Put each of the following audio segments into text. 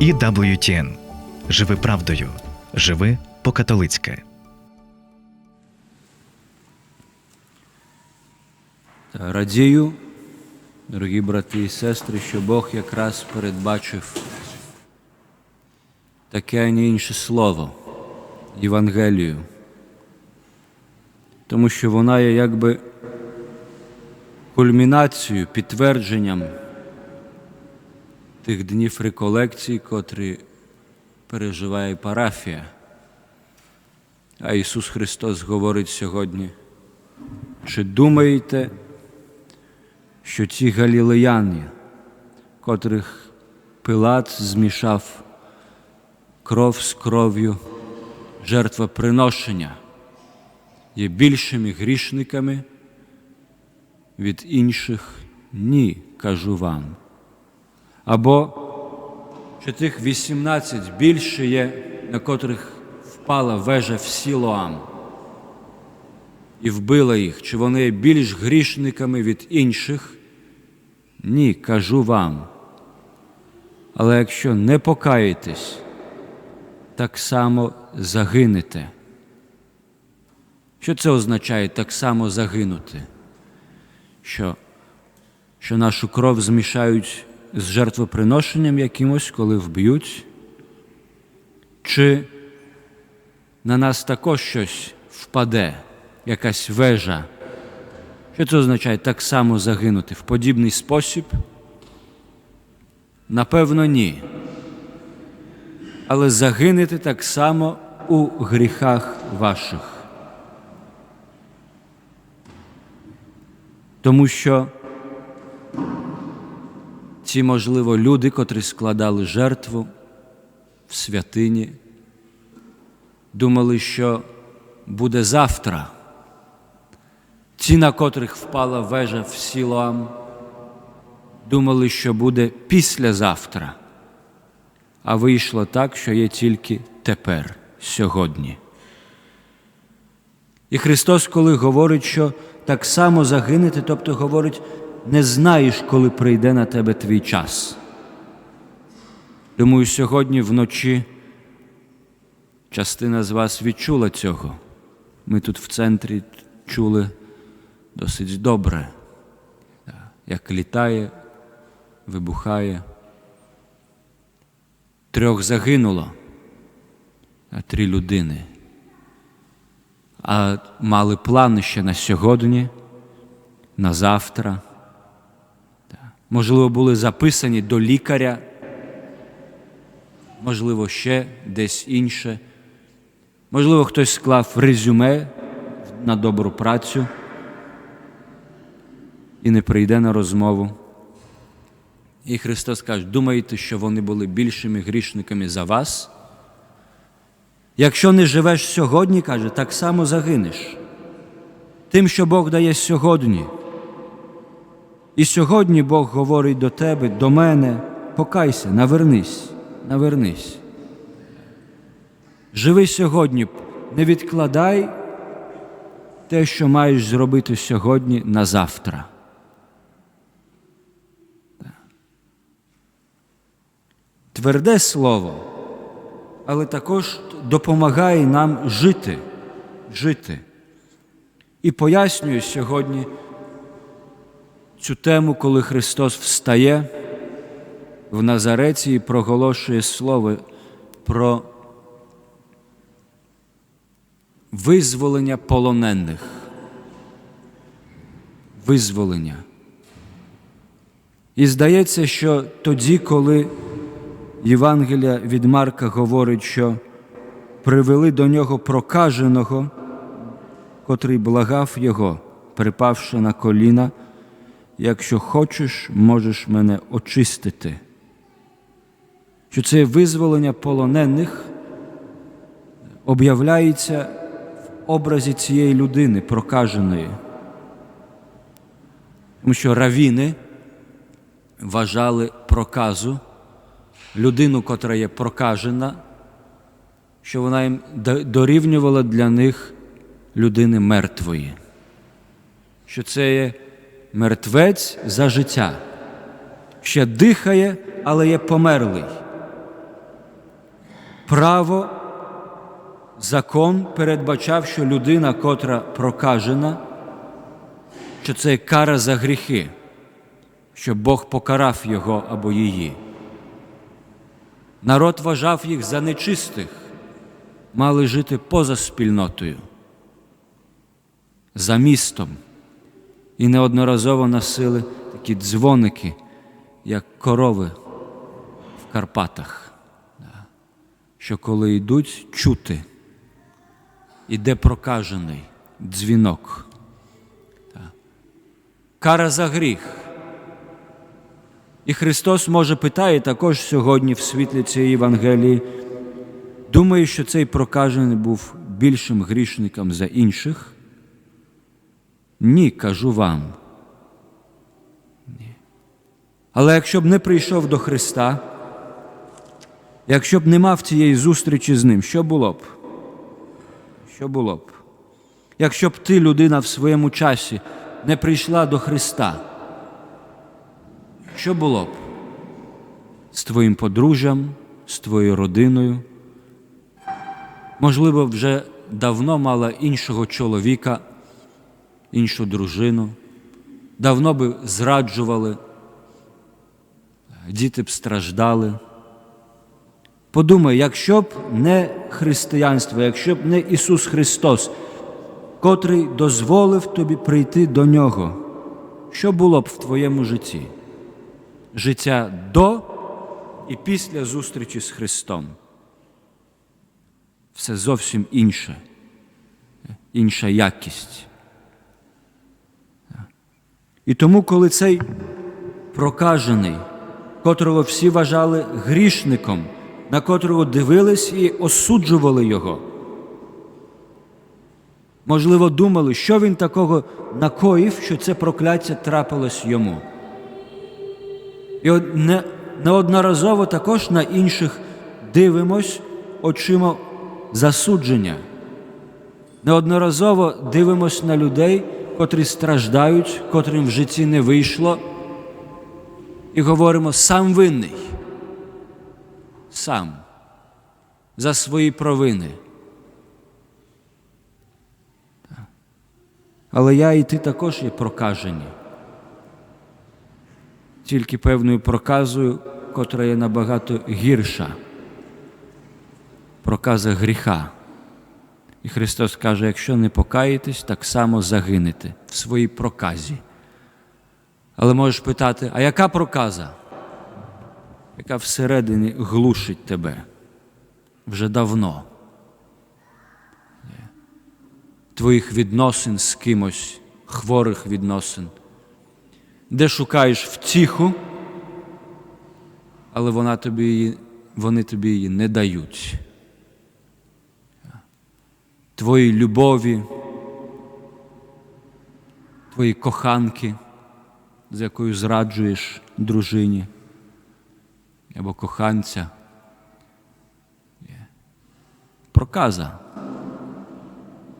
EWTN. Живи правдою. Живи по-католицьки. Радію, дорогі брати і сестри, що Бог якраз передбачив таке, а не інше слово Євангелію, тому що вона є якби кульмінацією, підтвердженням тих днів реколекції, котрі переживає парафія. А Ісус Христос говорить сьогодні, чи думаєте, що ті галілеяни, котрих Пилат змішав кров з кров'ю жертвоприношення, є більшими грішниками від інших? Ні, кажу вам. Або що тих 18 більше є, на котрих впала вежа в Сілоам і вбила їх, чи вони є більш грішниками від інших? Ні, кажу вам. Але якщо не покаєтесь, так само загинете. Що це означає так само загинути? Що, що нашу кров змішають з жертвоприношенням якимось, коли вб'ють? Чи на нас також щось впаде, якась вежа? Що це означає так само загинути в подібний спосіб? Напевно, ні. Але загинете так само у гріхах ваших. Тому що ці, можливо, люди, котрі складали жертву в святині, думали, що буде завтра. Ті, на котрих впала вежа в Сілоам, думали, що буде післязавтра, а вийшло так, що є тільки тепер, сьогодні. І Христос, коли говорить, що так само загинете, тобто говорить, не знаєш, коли прийде на тебе твій час. Думаю, сьогодні вночі частина з вас відчула цього. Ми тут в центрі чули досить добре, як літає, вибухає. Трьох загинуло, а три людини. А мали плани ще на сьогодні, на завтра. Можливо, були записані до лікаря, можливо, ще десь інше. Можливо, хтось склав резюме на добру працю і не прийде на розмову. І Христос каже, думаєте, що вони були більшими грішниками за вас? Якщо не живеш сьогодні, каже, так само загинеш. Тим, що Бог дає сьогодні. І сьогодні Бог говорить до тебе, до мене, покайся, навернись, навернись. Живи сьогодні, не відкладай те, що маєш зробити сьогодні на завтра. Тверде слово, але також допомагає нам жити, жити. І пояснюю сьогодні цю тему, коли Христос встає в Назареці і проголошує слово про визволення полонених. Визволення. І здається, що тоді, коли Євангелія від Марка говорить, що привели до нього прокаженого, котрий благав його, припавши на коліна, якщо хочеш, можеш мене очистити. Що це визволення полонених об'являється в образі цієї людини, прокаженої. Тому що равіни вважали проказу людину, котра є прокажена, що вона їм дорівнювала для них людини мертвої, що це є мертвець за життя, ще дихає, але є померлий. право, закон передбачав, що людина, котра прокажена, що це кара за гріхи, що Бог покарав його або її. Народ вважав їх за нечистих, мали жити поза спільнотою, за містом і неодноразово носили такі дзвоники, як корови в Карпатах, що коли йдуть чути, іде прокажений дзвінок. Кара за гріх. І Христос може питає також сьогодні в світлі цієї Євангелії, думає, що цей прокажений був більшим грішником за інших. Ні, кажу вам. Ні. Але якщо б не прийшов до Христа, якщо б не мав цієї зустрічі з Ним, що було б? Що було б? Якщо б ти, людина, в своєму часі не прийшла до Христа, що було б з твоїм подружжям, з твоєю родиною? Можливо, вже давно мала іншого чоловіка, іншу дружину, давно би зраджували, діти б страждали. Подумай, якщо б не християнство, якщо б не Ісус Христос, котрий дозволив тобі прийти до Нього, що було б в твоєму житті? Життя до і після зустрічі з Христом. Все зовсім інше, інша якість. І тому, коли цей прокажений, котрого всі вважали грішником, на котрого дивились і осуджували його, можливо, думали, що він такого накоїв, що це прокляття трапилось йому. І не, неодноразово також на інших дивимось очима засудження. Неодноразово дивимось на людей, котрі страждають, котрим в житті не вийшло, і говоримо сам винний, сам за свої провини. Але я і ти також є прокажені тільки певною проказою, котра є набагато гірша. Проказа гріха. І Христос каже: якщо не покаєтесь, так само загинете в своїй проказі. Але можеш питати, а яка проказа? Яка всередині глушить тебе вже давно? Твоїх відносин з кимось, хворих відносин де шукаєш втіху, але вона тобі вони тобі її не дають. Твої любові, твої коханки, з якою зраджуєш дружині або коханця. Проказа.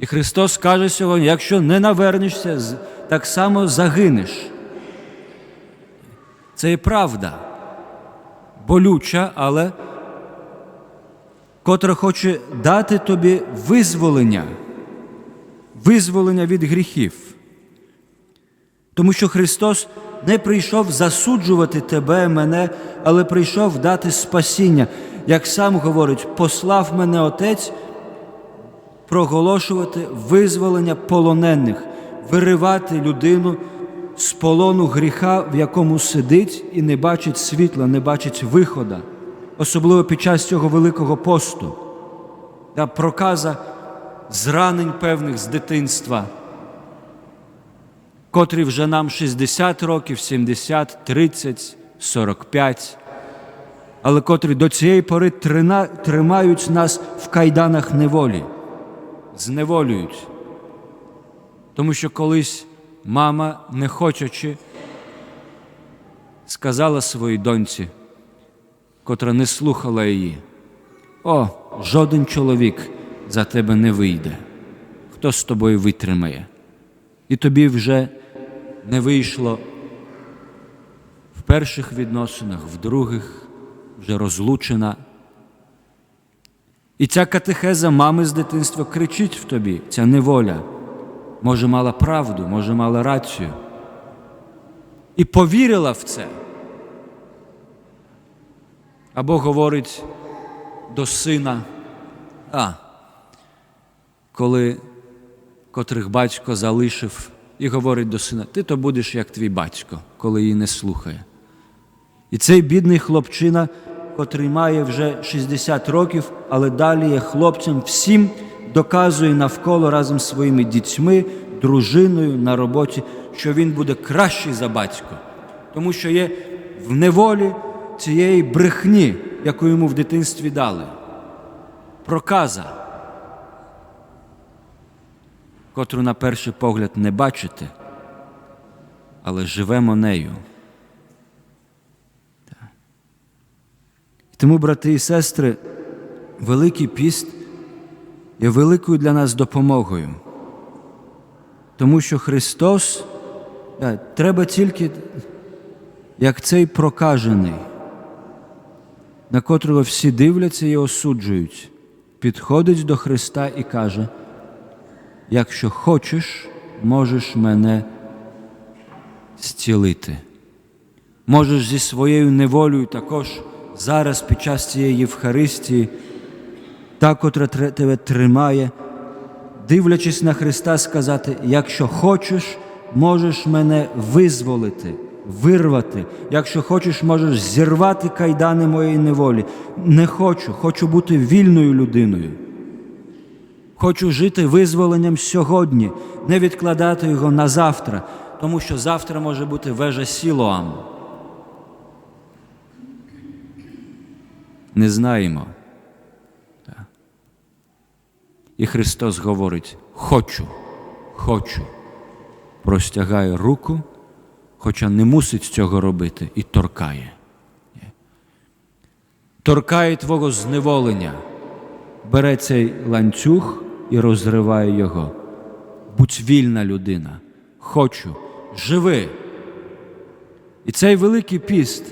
І Христос каже сьогодні, якщо не навернешся, так само загинеш. Це і правда, болюча, але котра хоче дати тобі визволення, визволення від гріхів. Тому що Христос не прийшов засуджувати тебе, мене, але прийшов дати спасіння. Як сам говорить, послав мене Отець проголошувати визволення полонених, виривати людину з полону гріха, в якому сидить і не бачить світла, не бачить вихода, особливо під час цього Великого посту, та проказа зранень певних з дитинства, котрі вже нам 60 років, 70, 30, 45, але котрі до цієї пори тримають нас в кайданах неволі, зневолюють. Тому що колись мама, не хочучи, сказала своїй доньці, котра не слухала її, о, жоден чоловік за тебе не вийде, хто з тобою витримає. І тобі вже не вийшло в перших відносинах, в других вже розлучена. І ця катехеза мами з дитинства кричить в тобі, ця неволя. Може, мала правду, може, мала рацію. І повірила в це. Або говорить до сина, а, коли котрих батько залишив, і говорить до сина, ти то будеш як твій батько, коли її не слухає. І цей бідний хлопчина, котрий має вже 60 років, але далі є хлопцем, всім доказує навколо разом з своїми дітьми, дружиною на роботі, що він буде кращий за батько, тому що є в неволі цієї брехні, яку йому в дитинстві дали. Проказа, котру на перший погляд не бачите, але живемо нею. Тому, брати і сестри, Великий піст є великою для нас допомогою, тому що Христос е, треба тільки, як цей прокажений, на котрого всі дивляться і осуджують, підходить до Христа і каже: якщо хочеш, можеш мене зцілити. Можеш зі своєю неволею також зараз під час цієї Євхаристії, та, котра тебе тримає, дивлячись на Христа, сказати: якщо хочеш, можеш мене визволити, вирвати. Якщо хочеш, можеш зірвати кайдани моєї неволі. Не хочу, хочу бути вільною людиною. Хочу жити визволенням сьогодні, не відкладати його на завтра, тому що завтра може бути вежа Сілоам. Не знаємо. І Христос говорить: хочу, хочу. Простягає руку, хоча не мусить цього робити, і торкає. Торкає твого зневолення, бере цей ланцюг і розриває його. Будь вільна людина. Хочу, живи. І цей великий піст,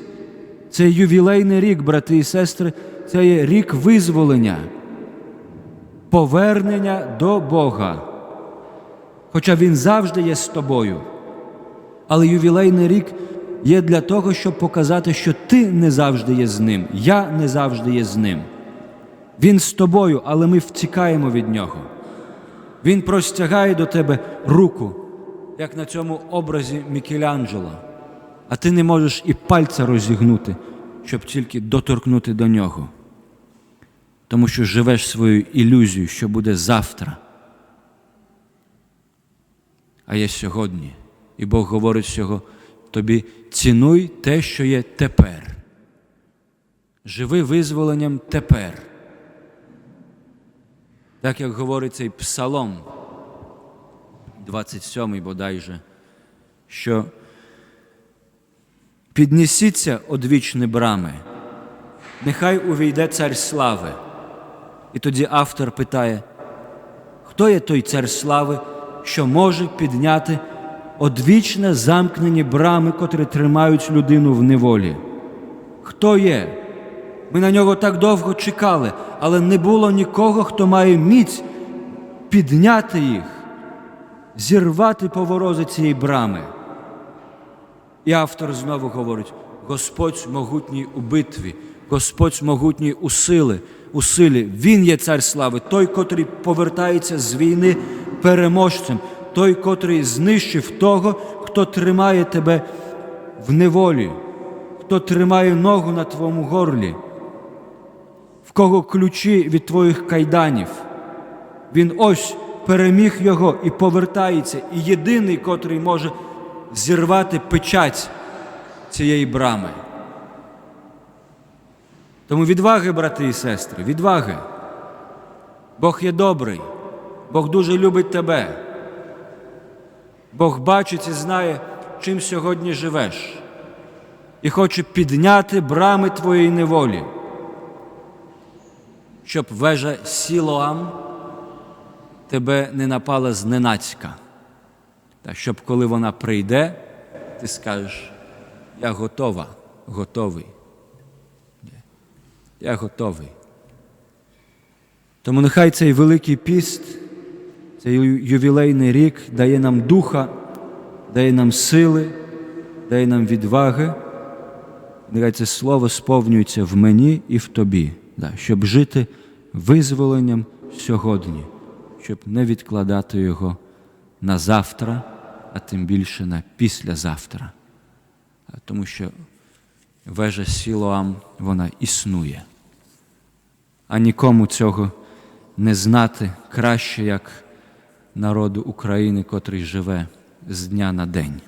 цей ювілейний рік, брати і сестри, це є рік визволення, повернення до Бога. Хоча Він завжди є з тобою. Але ювілейний рік є для того, щоб показати, що ти не завжди є з ним, я не завжди є з ним. Він з тобою, але ми втікаємо від нього. Він простягає до тебе руку, як на цьому образі Мікеланджело, а ти не можеш і пальця розігнути, щоб тільки доторкнути до нього. Тому що живеш свою ілюзію, що буде завтра. А є сьогодні. І Бог говорить всього тобі цінуй те, що є тепер. Живи визволенням тепер. Так як говорить цей псалом, 27 бодайже, що піднесіться одвічні брами, нехай увійде цар слави. І тоді автор питає, хто є той цар слави, що може підняти одвічне замкнені брами, котрі тримають людину в неволі? Хто є? Ми на нього так довго чекали, але не було нікого, хто має міць підняти їх, зірвати поворози цієї брами. І автор знову говорить: Господь могутній у битві, Господь могутній у сили, у силі. Він є цар слави, той, котрий повертається з війни переможцем, той, котрий знищив того, хто тримає тебе в неволі, хто тримає ногу на твоєму горлі, в кого ключі від твоїх кайданів. Він ось переміг його і повертається, і єдиний, котрий може зірвати печать цієї брами. Тому відваги, брати і сестри, відваги. Бог є добрий, Бог дуже любить тебе. Бог бачить і знає, чим сьогодні живеш, і хоче підняти брами твоєї неволі, щоб вежа Сілоам тебе не напала зненацька. Та щоб коли вона прийде, ти скажеш, я готова, готовий. Я готовий. Тому нехай цей Великий піст, цей ювілейний рік дає нам духа, дає нам сили, дає нам відваги. Нехай це слово сповнюється в мені і в тобі, да, щоб жити визволенням сьогодні, щоб не відкладати його на завтра, а тим більше на післязавтра. Тому що вежа Сілоам, вона існує. А нікому цього не знати краще, як народу України, котрий живе з дня на день.